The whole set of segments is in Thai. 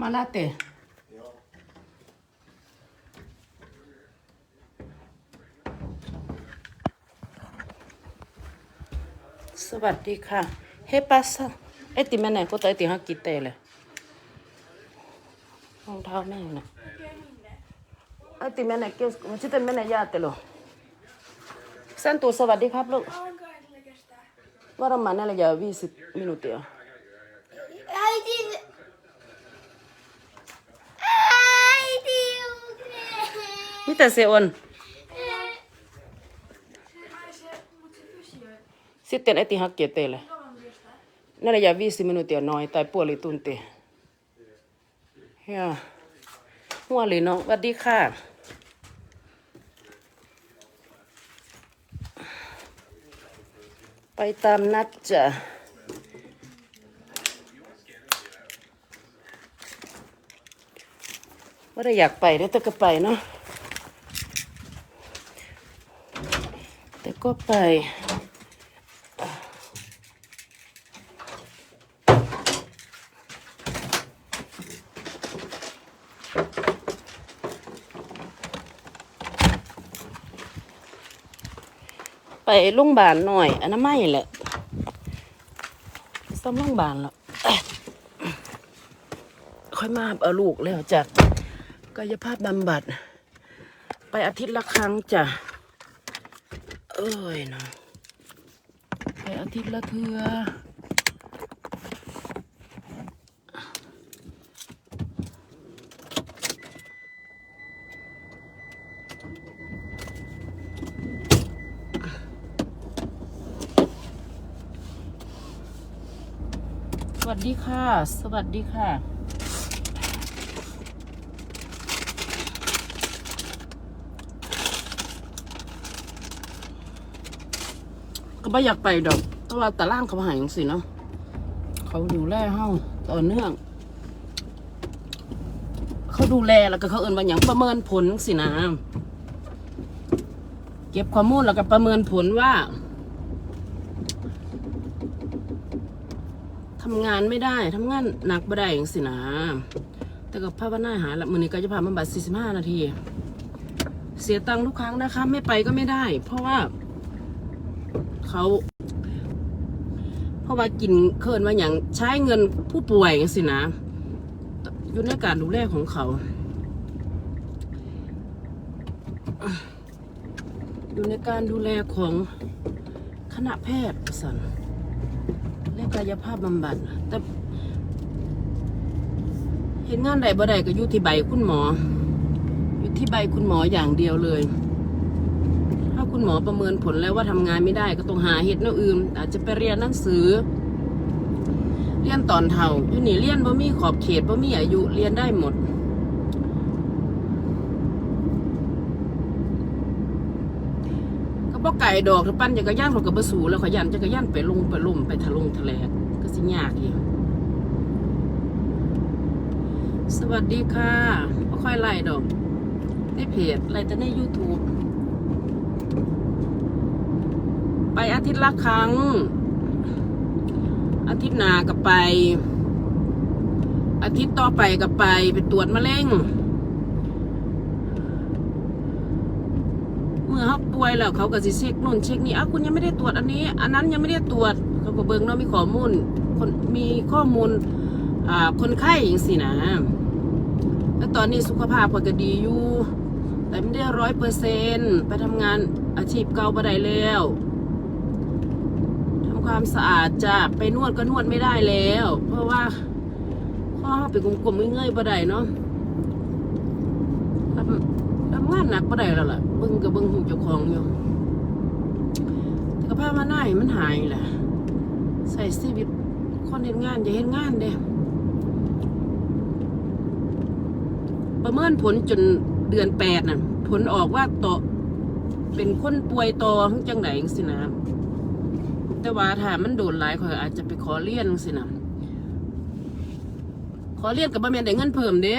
มาลาเต้สวัสดีค่ะเฮ้ปัสไอติแม่ไหนก็ตัวไอติฮักกิเตเลยรองเท้าแม่น่ะไอติแม่ไหนเกสมันชื่อเต็มแม่ไหนยาเตโลสันตูสวัสดีครับลูก Onko ensinnäkin sitä? varmaan 45 minuuttia Äiti! นี่แต่เซออนสิเต็นไอติฮักเกตเตเลยนั่นเลยอยากวิ่งสิมินุเตียน้อยตายปวดเลยตุนเตะเฮียหัวเลยน้องสวัสดีค่ะไปตามนัดจ้ะว่าได้อยากไปได้แต่ก็ไปเนาะแต่ ก็ไป ไปโรงพยาบาลหน่อย อันนั้นไม่แหละซ้ำโรงพยาบาลแล้วค่อยมาเอาลูกแล้วจากกายภาพบำบัด ไปอาทิตย์ละครั้งจ้ะ เอ้ยนะไปอาทิตย์ละเทือสวัสดีค่ะ สวัสดีค่ะ ก็ไม่อยากไปดอกแต่ว่าตารางเขาหายอย่างสิเนาะเขาดูแลเฮาต่อเนื่อง เขาดูแลแล้วก็เขาเอินว่าอย่างประเมินผลสินะเก็บข้อมูลแล้วก็ประเมินผลว่าทำงานไม่ได้ทำงานหนักบ่ได้อย่างสินะ แต่กับภาพวนาหาละมือนี้ก็จะพาบำบัด45 นาที เสียตังค์ทุกครั้งนะคะ ไม่ไปก็ไม่ได้ เพราะว่า เขาเพราะว่ากินเคินว่าอย่างใช้เงินผู้ป่วยสินะอยู่ในการดูแลของเขา อยู่ในการดูแลของคณะแพทย์สันเรียกายภาพบำบัดแต่เห็นงานใดบ่ใดก็อยู่ที่ใบคุณหมอ อยู่ที่ใบคุณหมออย่างเดียวเลย คุณหมอประเมินผลแล้วว่าทำงานไม่ได้ก็ต้องหาเหตุแนวอื่น อาจจะไปเรียนหนังสือ เรียนตอนเท่าอยู่นี่เรียนบ่มีขอบเขตบ่มีอายุเรียนได้หมดก็บ่ไก่ดอกถ้าปั้นจักรยานเขาก็บ่สูแล้วขยันจักรยานไปลงไปลุ่มไปทะลงทะแลกก็สิยากอยู่สวัสดีค่ะบ่ค่อยไล่ดอกในเพจไล่แต่ใน YouTube ไป อาทิตย์ละครั้ง อาทิตย์หน้าก็ไป อาทิตย์ต่อไปก็ไปไปตรวจมะเร็งเมื่อเขาป่วยแล้วเขาก็สิเช็คนู่นเช็คนี่อ้าวคุณยังไม่ได้ตรวจอันนี้ อันนั้นยังไม่ได้ตรวจเขาก็เบิ่งเนาะมีข้อมูลคนมีข้อมูลอ่าคนไข้อย่างสินะแล้วตอนนี้สุขภาพก็ดีอยู่แต่ไม่ได้ร้อยเปอร์เซนไปทำงานอาชีพเก่าบ่ได้แล้วำความสะอาดจะไปนวดก็นวดไม่ได้แล้ว เพราะว่าข้อเขาไปกลมๆเงยๆบ่ได้เนาะทำทำงานหนักปะได้แล้วล่ะเบิ่งกับเบิ่งหูเจ้าของอยู่แต่ก็พามาหน้ามันหายแหละใส่ชีวิตคนเห็นงานจะเห็นงานเด้ประเมินผลจนเดือนแปดน่ะ ผลออกว่าต่อเป็นคนป่วยต่อทั้งจังไหนสินะ แต่ว่าถ้ามันโดนหลายข่อยอาจจะไปขอเลี้ยนสินะขอเรียนกับบ่แม่นได้เงินเพิ่มเด้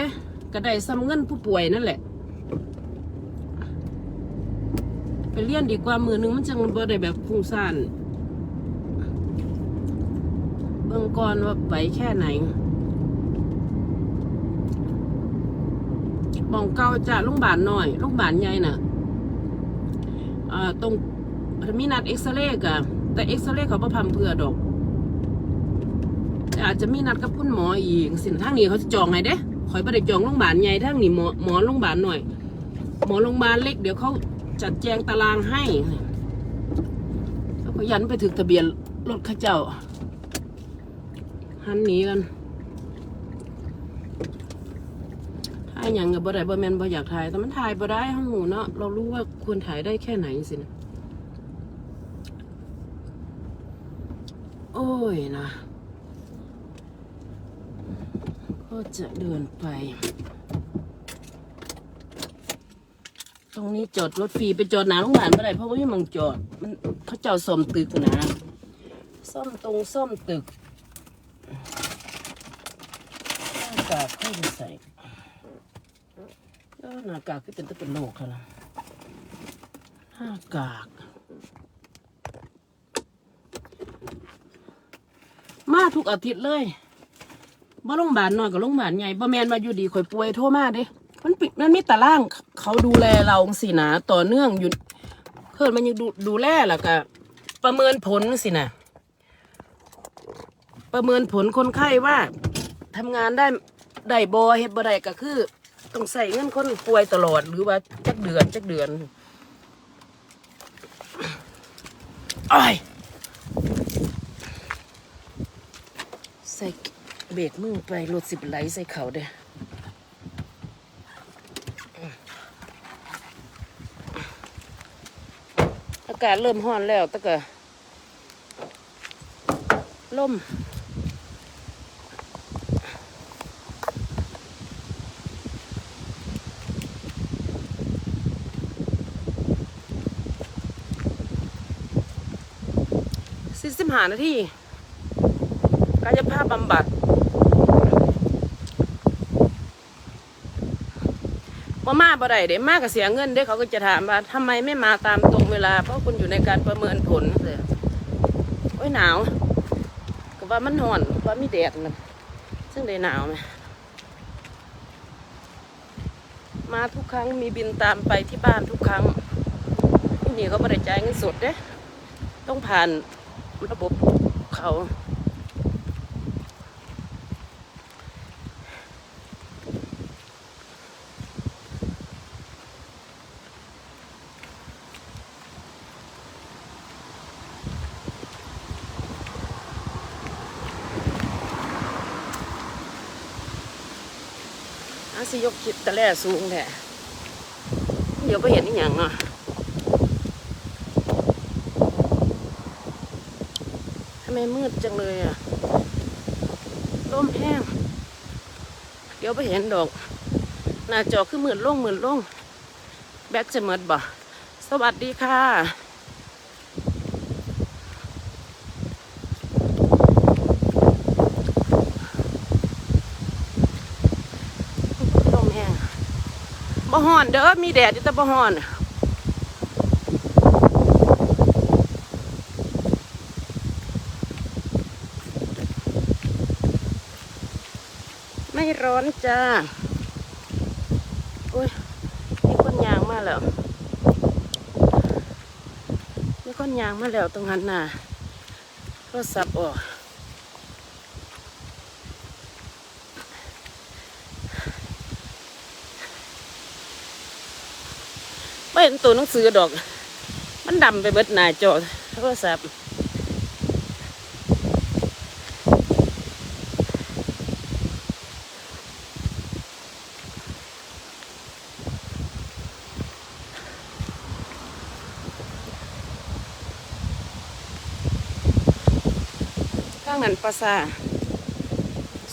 ก็ได้ซ้ำเงินผู้ป่วยนั่นแหละ ไปเรียนดีกว่ามือหนึงมันจังบ่ได้แบบฟุ้งซ่านเบิ่งก่อนว่าไหวแค่ไหนบองเก่าจะโรงพยาบาลน้อยโรงพยาบาลใหญ่น่ะอ่าตรงมีนัดเอ็กซเรย์กะ แต่เอ็กซเรย์เขาประพัมเพื่อดอกอาจจะมีนัดกับคุณหมออีกสินทางนี้เขาจะจองไงเด้คอยไปได้จองโรงพยาบาลใหญ่ทางนี้หมอหมอโรงพยาบาลหน่อย หมอโรงพยาบาลเล็กเดี๋ยวเขาจัดแจงตารางให้แล้วก็ยันไปถึงทะเบียนรถข้าเจ้าหันหนีกันถ่ายหยังกับบ่ได้บ่แม่นบ่อยากถ่ายแต่มันถ่ายบ่ได้ห้องหูเนาะเรารู้ว่าควรถ่ายได้แค่ไหนสินะ อ้ยนะ ก็จะเดินไป ตรงนี้จอดรถฟรีไปจอดหนาโรงพยาบาลบ่ได้เพราะว่าไม่มังจอด มันเขาเจ้าซ่อมตึกนะซ่อมตรงซ่อมตึกหน้ากากเข้าไปใส่แล้วหน้ากากก็เป็นตะเป็นโลกค่ะนะหน้ากาก มาทุกอาทิตย์เลยบ่โรงพยาบาลน้อยกับโรงพยาบาลใหญ่บ่แมนมาอยู่ดีข่อยป่วยโทรมาเด้มันปิดมันมีตาราง เขาดูแลเราสินะต่อเนื่องอยู่เพิ่นมันยังดูดูแลแล้วก็ประเมินผลสินะประเมินผลคนไข้ว่าทำงานได้ได้บอเฮ็ดบ่ได้ก็คือ ต้องใส่เงินคนป่วยตลอดหรือว่าจักเดือนจักเดือนอ้าย ส่เบรกมือไปรถสิบไหลใส่เขาเด้ออากาศเริ่มร้อนแล้วตะกะล่มสี่สิบหานาที กายภาพบำบัดว่ามาบ่ได้เด้มาก็เสียเงินเด้เขาก็จะถามว่าทำไมไม่มาตามตรงเวลา เพราะคุณอยู่ในการประเมินผลเลยโอ้ยหนาว ก็ว่ามันหอนว่ามีแดดนะซึ่งได้หนาวไหมมาทุกครั้งมีบินตามไปที่บ้านทุกครั้งที่นี่เขาบริจ่ายเงินสดเด้ต้องผ่านระบบเขา สิยกคิดตะแล่สูงแท้เดี๋ยวไปเห็นอีหยังเนาะทำไมมืดจังเลยอะลมแห้ง เดี๋ยวไปเห็นดอก หน้าจอคือหมื่นลงหมื่นลง แบกจะหมดบ่ สวัสดีค่ะ ลมแห้ง บ่ฮ้อนเด้อมีแดดอยู่แต่บ่ฮ้อนไม่ร้อนจ้าอุ้ยมีคนยางมาแล้วมีคนยางมาแล้วตรงนั้นน่ะโทรศัพท์ออก เห็นตัวหนังสือดอก มันดำไปเบิดหน้าจอโทรศัพท์ข้างนั้นปราสา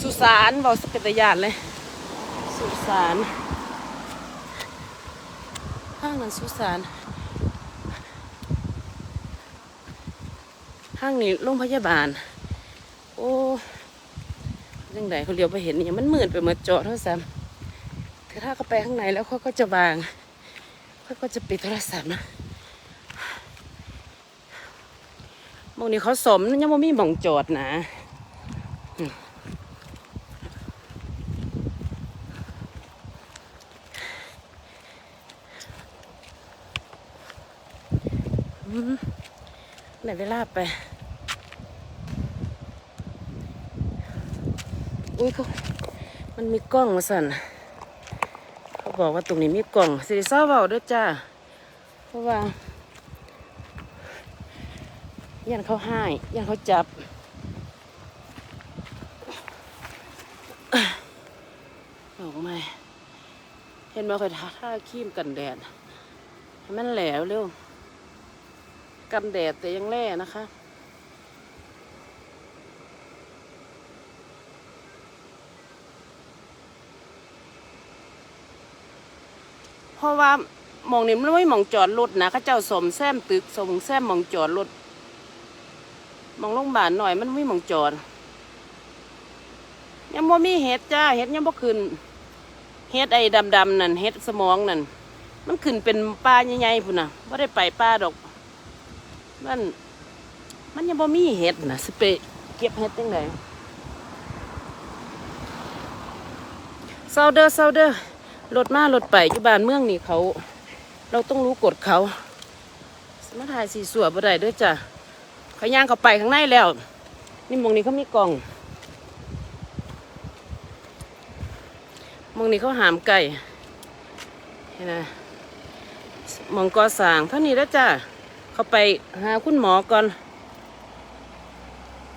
สุสานบอกสเปตยานเลย สุสาน ข้างนั้นสุสานข้างนี้โรงพยาบาล โอ้ยังไงเขาเลี้ยวไปเห็นนี่มันมืดไปหมดจอโทรศัพท์แต่ถ้าเขาไปข้างในแล้วเขาก็จะวางเขาก็จะปิดโทรศัพท์นะมองนี้เขาสมยังไม่มีมองจอดนะอืม อืม ไหนเวลาบไป อุ้ยเขามันมีกล้องมาสั่น เขาบอกว่าตรงนี้มีกล้องสิริเศร้าเบาด้วยจ้า เพราะว่ายันเขาให้ยันเขาจับออกมาเห็นมาคอยทาท่าครีมกันแดดให้มันแหลวเร็ว กันแดดแต่ยังแร่นะคะ เพราะว่ามองนี้มันไม่มองจอดรถนะข้าเจ้าสมแซมตึกสมแซมมองจอดรถมองโรงพยาบาลหน่อยมันไม่มองจอดยังบ่มีเห็ดจ้าเห็ดยังบ่ขึ้นเห็ดไอ้ดำๆนั่นเห็ดสมองนั่นมันขึ้นเป็นปลาใหญ่ๆพุ่นน่ะบ่ได้ไปปลาดอก มัน มันยังบ่มีเห็ดนะสิไปเก็บเห็ดจังไดเซาเดอร์เซาเดอร์รถมารถไปอยู่บ้านเมืองนี่เขา เราต้องรู้กฎเขาสมาถ่ายสีสัวบ่ได้ด้วยจ้ะขย่างเขาไปข้างในแล้ว นี่มองนี้เขามีกล่องมองนี้เขาหามไก่เห็นไหมมองกอสางเท่านี้แล้วจ้ะ เขาไปหาคุณหมอก่อน